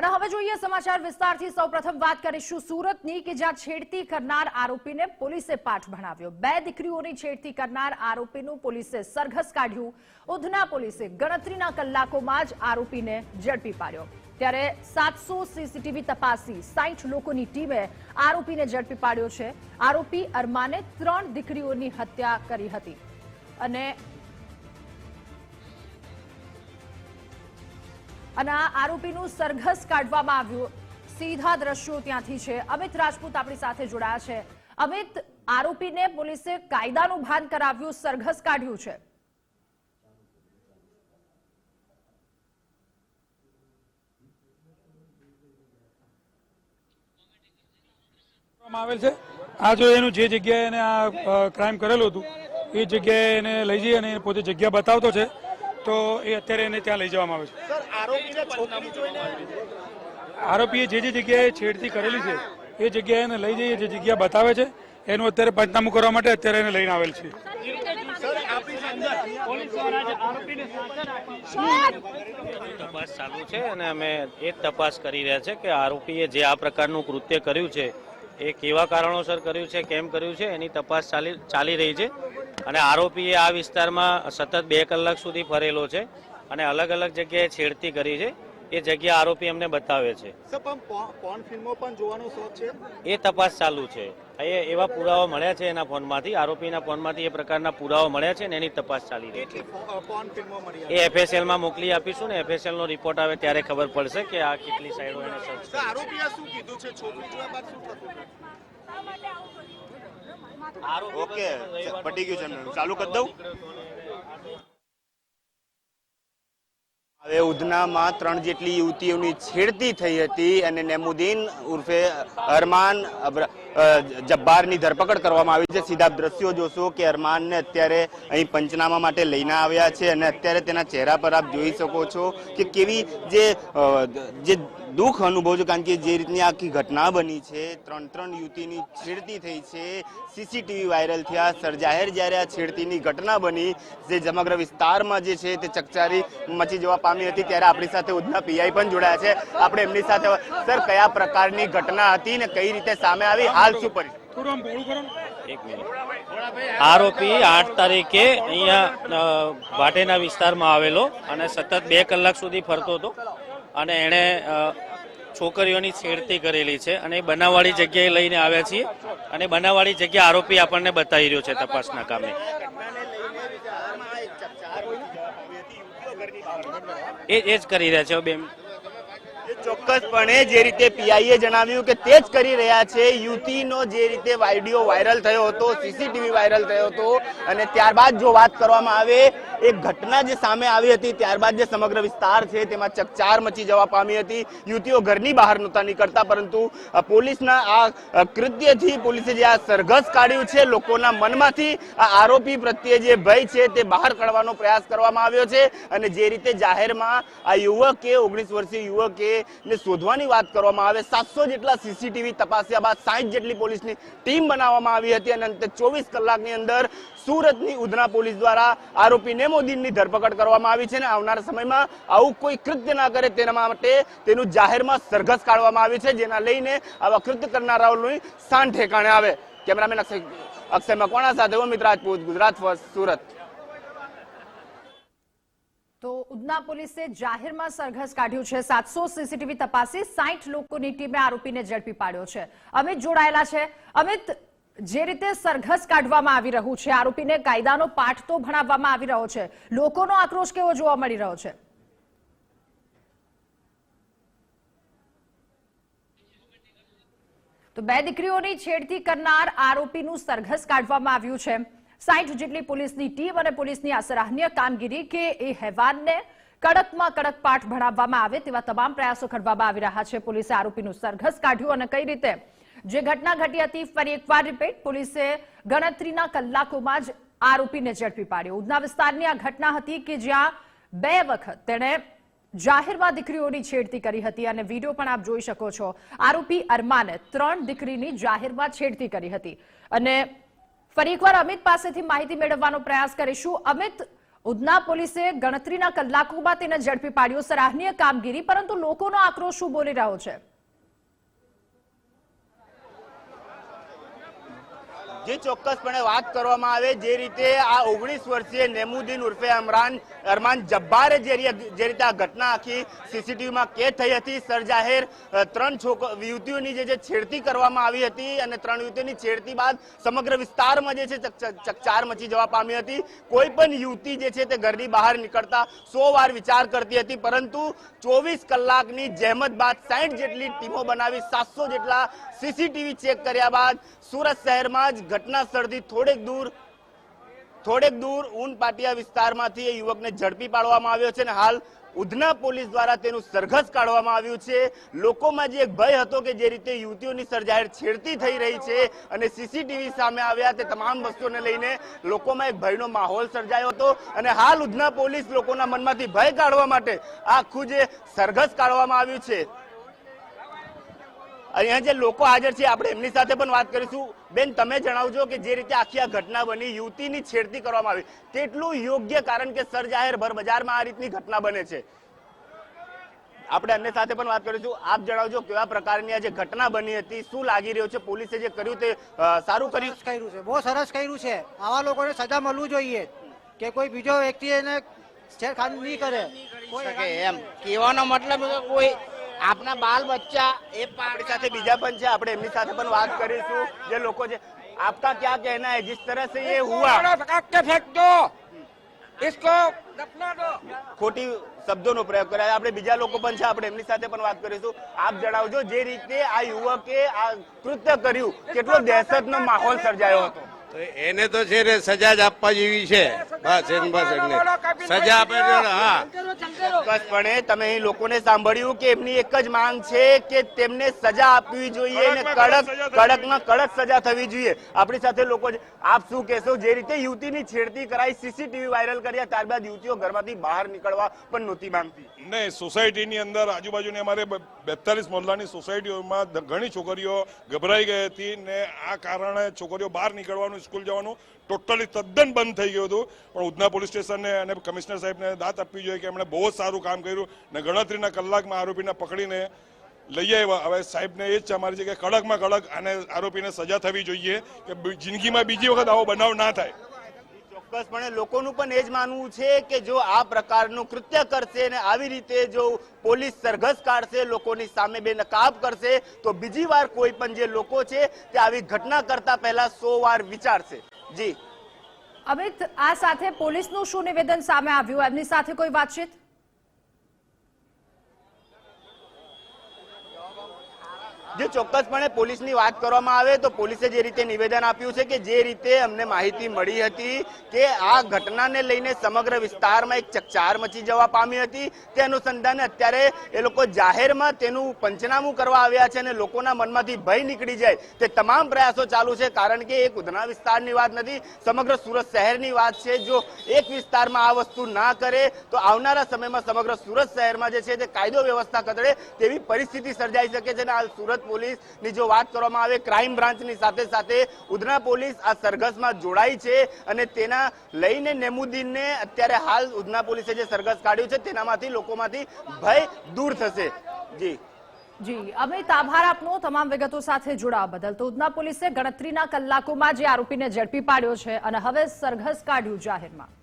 અને હવે જોઈએ સમાચાર વિસ્તારથી. સૌપ્રથમ વાત કરીશું સુરતની કે જ્યાં છેડતી કરનાર આરોપીને પોલીસે પાઠ ભણાવ્યો. બે દીકરીઓની છેડતી કરનાર આરોપીનું પોલીસે સરઘસ કાઢ્યું. ઉધના પોલીસે ગણતરીના કલાકોમાં જ આરોપીને ઝડપી પાડ્યો. ત્યારે સાતસો સીસીટીવી તપાસી સાઠ લોકોની ટીમે આરોપીને ઝડપી પાડ્યો છે. આરોપી અરમાને ત્રણ દીકરીઓની હત્યા કરી હતી. અને અને આરોપીનું સરઘસ કાઢવામાં આવ્યું. સીધા દ્રશ્યો ત્યાંથી છે. અમિત રાજપૂત આપણી સાથે જોડાયા છે. અમિત, આરોપીને પોલીસે કાયદાનું ભાન કરાવ્યું, સરઘસ કાઢ્યું છે. આ જો એનું જે જગ્યાએ એને આ ક્રાઇમ કરેલું હતું, એ જગ્યાએ એને લઈ જઈ અને પોતે જગ્યા બતાવતો છે. તો એ અત્યારે એને ત્યાં લઈ જવામાં આવે છે. સર આરોપીને છોકરી જોઈને આરોપીએ જે જે જગ્યાએ છેડતી કરેલી છે એ જગ્યાએ એને લઈ જઈએ જે જગ્યા બતાવે છે એનું અત્યારે પંચનામું કરવા માટે અત્યારે એને લઈને આવેલ છે. સર આપણી અંદર તપાસ ચાલુ છે અને અમે એ તપાસ કરી રહ્યા છે કે આરોપીએ જે આ પ્રકારનું કૃત્ય કર્યું છે એ કેવા કારણોસર કર્યું છે, કેમ કર્યું છે, એની તપાસ ચાલી ચાલી રહી છે. અને આરોપીએ આ વિસ્તારમાં સતત બે કલાક સુધી ફરેલો છે અને અલગ અલગ જગ્યાએ છેડતી કરી છે. એ જગ્યા આરોપી અમને બતાવે છે. સર પણ પો- પોર્ન ફિલ્મો પણ જોવાનો શોખ છે? એ તપાસ ચાલુ છે. એ એવા પુરાવા મળ્યા છે એના ફોનમાંથી આરોપીના ફોનમાંથી એ પ્રકારના પુરાવા મળ્યા છે ને એની તપાસ ચાલી રહી છે. એ એફએસએલમાં મોકલી આપીશું ને એફએસએલ નો રિપોર્ટ આવે ત્યારે ખબર પડશે કે આ કેટલી સાઈડો એને સર્ચ આરોપીએ શું કીધું છે? છોકરી જોયા બાદ શું થતું ઓકે પટી ગયું છે ચાલુ કરી દઉં? હવે ઉધનામાં ત્રણ જેટલી યુવતીઓની છેડતી થઈ હતી અને નેમુદ્દીન ઉર્ફે અરમાન જબ્બારની ધરપકડ કરવામાં આવી છે. સીધા દ્રશ્યો જોશો કે અરમાનને અત્યારે અહીં પંચનામા માટે લઈને આવ્યા છે અને અત્યારે તેના ચહેરા પર આપ જોઈ શકો છો કે કેવી જે જે દુઃખ અનુભવ છે કારણ કે જે રીતની આખી ઘટના બની છે. ત્રણ ત્રણ યુવતીની છેડતી થઈ છે. સીસીટીવી વાયરલ થયા. સરજાહેર જ્યારે આ છેડતીની ઘટના બની, જે સમગ્ર વિસ્તારમાં જે છે તે ચકચારી મચી જવા પામી હતી ત્યારે આપણી સાથે ઉધના પીઆઈ પણ જોડાયા છે. આપણે એમની સાથે, સર, કયા પ્રકારની ઘટના હતી ને કઈ રીતે સામે આવી? હાલ શું પરિસ્થિતિ? આરોપી આઠ તારીખે અહીંયા ભાટેના વિસ્તારમાં આવેલો અને સતત બે કલાક સુધી ફરતો હતો અને એણે છોકરીઓની છેડતી કરેલી છે અને બનાવવાળી જગ્યાએ લઈને આવ્યા છીએ અને બનાવવાળી જગ્યા આરોપી આપણને બતાવી રહ્યો છે તપાસના કામે. એ એ જ કરી રહ્યા છે હવે બે ચોક્કસપણે જે રીતે પીઆઈએ જણાવ્યું કે તે જ કરી રહ્યા છે. યુવતીનો જે રીતે વીડિયો વાયરલ થયો હતો સીસીટીવી વાયરલ થયો હતો અને ત્યારબાદ જો વાત કરવામાં આવે એક ઘટના જે સામે આવી હતી, ત્યારબાદ જે સમગ્ર વિસ્તાર છે, તેમાં ચકચાર મચી જવા પામી હતી. યુવતીઓ ઘરની બહાર નહોતા નીકળતા, પરંતુ પોલીસના આ કૃત્યથી પોલીસે જે આ સરઘસ કાઢ્યું છે, લોકોના મનમાંથી આ આરોપી પ્રત્યે જે ભય છે, તે બહાર કાઢવાનો પ્રયાસ કરવામાં આવ્યો છે. અને જે રીતે જાહેરમાં આ યુવકે, ઓગણીસ વર્ષીય યુવકે ને શોધવાની વાત કરવામાં આવે, સાતસો જેટલા સીસીટીવી તપાસ્યા બાદ સાહીઠ જેટલી પોલીસની ટીમ બનાવવામાં આવી હતી અને અંતે ચોવીસ કલાકની અંદર સુરતની ઉધના પોલીસ દ્વારા આરોપી નેમોદીનની ધરપકડ કરવામાં આવી છે અને આવનારા સમયમાં આવું કોઈ કૃત્ય ના કરે તેના માટે તેનું જાહેરમાં સરઘસ કાઢવામાં આવ્યું છે, જેના લઈને આવા કૃત્ય કરનારાઓની સાન ઠેકાણે આવે. કેમેરામેન અક્ષય અક્ષય મકવાણા સાથે? અમિત રાજપૂત, ગુજરાત ફર્સ્ટ, સુરત. તો ઉધના પોલીસે જાહેરમાં સરઘસ કાઢ્યું છે. સાતસો સીસીટીવી તપાસી સાઠ લોકોની ટીમે આરોપીને ઝડપી પાડ્યો છે. અમિત જોડાયેલા છે. અમિત, જે રીતે સરઘસ કાઢવામાં આવી રહ્યું છે, આરોપીને કાયદાનો પાઠ તો ભણાવવામાં આવી રહ્યો છે. લોકોનો આક્રોશ કેવો જોવા મળી રહ્યો છે? તો બે દીકરીઓની છેડતી કરનાર આરોપીનું સરઘસ કાઢવામાં આવ્યું છે. સાઠ જેટલી પોલીસની ટીમ અને પોલીસની આ સરાહનીય કામગીરી કે એ હેવાનને કડકમાં કડક પાઠ ભણાવવામાં આવે તેવા તમામ પ્રયાસો કરવામાં આવી રહ્યા છે. પોલીસે આરોપીનું સરઘસ કાઢ્યું અને કઈ રીતે? જે ઘટના ઘટી હતી, ફરી એકવાર રિપીટ, પોલીસે ગણતરીના કલાકોમાં જ આરોપીને ઝડપી પાડ્યો. ઉધના વિસ્તારની આ ઘટના હતી કે જ્યાં બે વખત તેણે જાહેરમાં દીકરીઓની છેડતી કરી હતી અને વીડિયો પણ આપ જોઈ શકો છો. આરોપી અરમાને ત્રણ દીકરીની જાહેરમાં છેડતી કરી હતી અને ફરી એકવાર અમિત પાસેથી માહિતી મેળવવાનો પ્રયાસ કરીશું. અમિત, ઉધના પોલીસે ગણતરીના કલાકોમાં તેને ઝડપી પાડ્યો. સરાહનીય કામગીરી, પરંતુ લોકોનો આક્રોશ શું બોલી રહ્યો છે? જે ચોક્કસપણે વાત કરવામાં આવે જે રીતે આ ઓગણીસ વર્ષીય નેમુદ્દીન ઉર્ફે અમરાન અરમાન જબ્બારે જે રીતે આ ઘટના આખી સીસીટીવીમાં કેદ થઈ હતી, સરજાહેર ત્રણ યુવતીઓની જે છેડતી કરવામાં આવી હતી અને ત્રણ યુવતીઓની છેડતી બાદ સમગ્ર વિસ્તારમાં જે છે ચક- ચક- ચકચાર મચી જવા પામી હતી. કોઈ પણ યુવતી જે છે તે ઘરની બહાર નીકળતા સો વાર વિચાર કરતી હતી, પરંતુ ચોવીસ કલાકની જહેમત બાદ સાઠ જેટલી ટીમો બનાવી સાતસો જેટલા સીસીટીવી ચેક કર્યા બાદ સુરત શહેરમાં જ ઘટના સ્થળથી થોડેક દૂર થોડેક દૂર ઊન પાટિયા વિસ્તારમાંથી એ યુવકને ઝડપી પાડવામાં આવ્યો છે અને હાલ ઉધના પોલીસ દ્વારા તેનું સરઘસ કાઢવામાં આવ્યું છે. લોકોમાં જે એક ભય હતો કે જે રીતે યુવતીઓની સર્જાહેર છેડતી થઈ રહી છે અને સીસીટીવી સામે આવ્યા તે તમામ વસ્તુઓને લઈને લોકોમાં એક ભયનો માહોલ સર્જાયો હતો અને હાલ ઉધના પોલીસ લોકોના મનમાંથી ભય કાઢવા માટે આખું જે સરઘસ કાઢવામાં આવ્યું છે. અહીંયા જે લોકો હાજર છે, આપણે એમની સાથે પણ વાત કરીશું. બેન તમે જણાવજો કે જે રીતે આખી આ ઘટના બની યુવતીની છેડતી કરવામાં આવી. કેટલું યોગ્ય કારણ કે સરજાહેર ભર બજારમાં આ રીતની ઘટના બને છે? આપણે અન્ય સાથે પણ વાત કરીશું. આપ જણાવજો કેવા પ્રકારની આ જે ઘટના બની હતી શું લાગી રહ્યું છે? પોલીસે જે કર્યું તે સારું કર્યું? કર્યું છે. બહુ સરસ કર્યું છે. આવા લોકોને સજા મળવું જોઈએ કે કોઈ બીજો વ્યક્તિ એને છેડખાની નહીં કરે. કોઈ એમ. કહેવાનો મતલબ કોઈ આપના બાલ બચ્ચા એ આપણી સાથે બીજા પણ છે આપણે એમની સાથે પણ વાત કરીશું જે લોકો છે આપકા क्या कहना है जिस तरह से ये हुआ के फेंक दो इसको दफना दो ખોટી શબ્દોનો પ્રયોગ કર્યા આપણે બીજા લોકો પણ છે આપણે એમની સાથે પણ વાત કરીશું આપ જણાવજો જે રીતે આ યુવકે આ કૃત્ય કર્યું કેટલો દહેશતનો માહોલ સર્જાયો હતો તો એને તો છે ને સજા જ આપવા જેવી છે. બસ એમ બસ એમને. સજા આપે ને હા. ચોક્કસપણે તમે અહીં લોકોને સાંભળ્યું કે એમની એક જ માંગ છે કે તેમને સજા આપવી જોઈએ અને કડક કડકમાં કડક સજા થવી જોઈએ. આપણી સાથે લોકો. આપ શું કહેશો? જે રીતે યુવતીની છેડતી કરાઈ સીસીટીવી વાયરલ કર્યા ત્યારબાદ યુવતીઓ ઘરમાંથી બહાર નીકળવા પણ નહોતી માંગતી. નહીં સોસાયટીની અંદર આજુબાજુની અમારે બેતાલીસ મોહલ્લાની સોસાયટીઓમાં ઘણી છોકરીઓ ગભરાઈ ગઈ હતી ને આ કારણે છોકરીઓ બહાર નીકળવાનું સ્કૂલ જવાનું. ટોટલી તદ્દન બંધ થઈ ગયું હતું. પણ ઉધના પોલીસ સ્ટેશનને અને કમિશનર સાહેબને દાંત આપવી જોઈએ કે એમણે બહુ સારું કામ કર્યું ને ગણતરીના કલાકમાં આરોપીને પકડીને લઈ આવ્યા. હવે સાહેબને એ જ અમારી છે કે કડકમાં કડક અને આરોપીને સજા થવી જોઈએ કે જિંદગીમાં બીજી વખત આવો બનાવ ના થાય. ચોક્કસપણે લોકોનું પણ એ જ માનવું છે કે જો આ પ્રકારનું કૃત્ય કરશે અને આવી રીતે જો પોલીસ સરઘસ કાઢશે, લોકોની સામે બેનકાબ કરશે, તો બીજી વાર કોઈ પણ જે લોકો છે તે આવી ઘટના કરતા પહેલા સો વાર વિચારશે. જી. અમિત, આ સાથે પોલીસનું શું નિવેદન સામે આવ્યું? એમની સાથે કોઈ વાતચીત? જે ચોક્કસપણે પોલીસની વાત કરવામાં આવે તો પોલીસે જે રીતે નિવેદન આપ્યું છે કે જે રીતે અમને માહિતી મળી હતી કે આ ઘટનાને લઈને સમગ્ર વિસ્તારમાં એક ચકચાર મચી જવા પામી હતી, તે અનુસંધાને અત્યારે એ લોકો જાહેરમાં તેનું પંચનામું કરવા આવ્યા છે અને લોકોના મનમાંથી ભય નીકળી જાય, તે તમામ પ્રયાસો ચાલુ છે, કારણ કે એક ઉધના વિસ્તારની વાત નથી, સમગ્ર સુરત શહેરની વાત છે. જો એક વિસ્તારમાં આ વસ્તુ ના કરે, તો આવનારા સમયમાં સમગ્ર સુરત શહેરમાં જે છે તે કાયદો વ્યવસ્થા કદડે તેવી પરિસ્થિતિ સર્જાઈ શકે છે અને આ સુરત પોલીસની જો વાત કરવામાં આવે ક્રાઇમ બ્રાન્ચની સાથે સાથે ઉધના પોલીસ આ સરઘસમાં જોડાઈ છે અને તેના લઈને નેમુદ્દીનને અત્યારે હાલ ઉધના પોલીસે જે સરઘસ કાઢ્યું છે, તેનામાંથી લોકોમાંથી ભય દૂર થશે. જી. જી અમિત આભાર આપનો, તમામ વિગતો સાથે જોડાવા બદલ. તો ઉધના પોલીસે ગણતરીના કલાકોમાં જે આરોપીને ઝડપી પાડ્યો છે અને હવે સરઘસ કાઢ્યું જાહેરમાં.